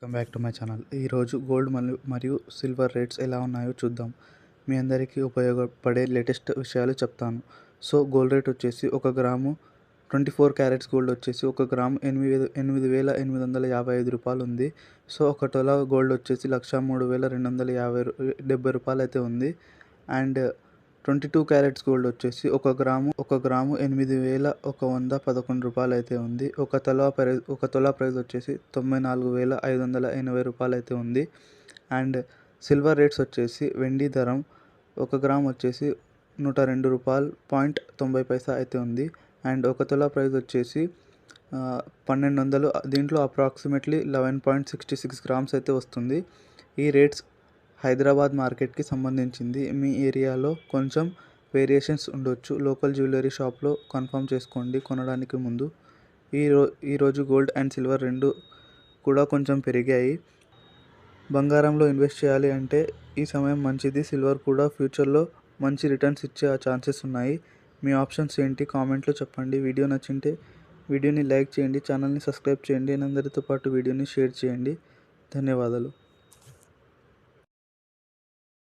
Welcome back to my channel. ఈరోజు gold మరియు మరియు సిల్వర్ రేట్స్ ఎలా ఉన్నాయో చూద్దాం. మీ అందరికీ ఉపయోగపడే లేటెస్ట్ విషయాలు చెప్తాను. సో గోల్డ్ రేట్ వచ్చేసి ఒక gram twenty four carats gold వచ్చేసి ఒక గ్రాము ఎనిమిది ఎనిమిది వేల ఎనిమిది వందల యాభై ఐదు రూపాయలు ఉంది. సో ఒక తొల గోల్డ్ వచ్చేసి లక్ష మూడు వేల రెండు వందల యాభై డెబ్బై రూపాయలు అయితే ఉంది. And twenty two carats gold వచ్చేసి ఒక గ్రాము ఒక గ్రాము ఎనిమిది వేల ఒక వంద పదకొండు రూపాయలు అయితే ఉంది. ఒక తలా ప్రైజ్ ఒక తొలా ప్రైస్ వచ్చేసి తొంభై నాలుగు వేల ఐదు వందల ఎనభై రూపాయలు అయితే ఉంది. అండ్ సిల్వర్ రేట్స్ వచ్చేసి వెండి ధరం ఒక గ్రామ్ వచ్చేసి నూట రెండు రూపాయలు పాయింట్ తొంభై పైసా అయితే ఉంది. అండ్ ఒక తులా ప్రైస్ వచ్చేసి పన్నెండు వందలు దీంట్లో approximately eleven point sixty six grams అయితే వస్తుంది. ఈ రేట్స్ హైదరాబాద్ మార్కెట్కి సంబంధించింది. మీ ఏరియాలో కొంచెం వేరియేషన్స్ ఉండొచ్చు. లోకల్ జ్యువెలరీ షాప్లో కన్ఫర్మ్ చేసుకోండి కొనడానికి ముందు. ఈ రో ఈరోజు గోల్డ్ అండ్ సిల్వర్ రెండు కూడా కొంచెం పెరిగాయి. బంగారంలో ఇన్వెస్ట్ చేయాలి అంటే ఈ సమయం మంచిది. సిల్వర్ కూడా ఫ్యూచర్లో మంచి రిటర్న్స్ ఇచ్చే ఛాన్సెస్ ఉన్నాయి. మీ ఆప్షన్స్ ఏంటి కామెంట్లో చెప్పండి. వీడియో నచ్చింటే వీడియోని లైక్ చేయండి. ఛానల్ని సబ్స్క్రైబ్ చేయండి. అందరితో పాటు వీడియోని షేర్ చేయండి. ధన్యవాదాలు.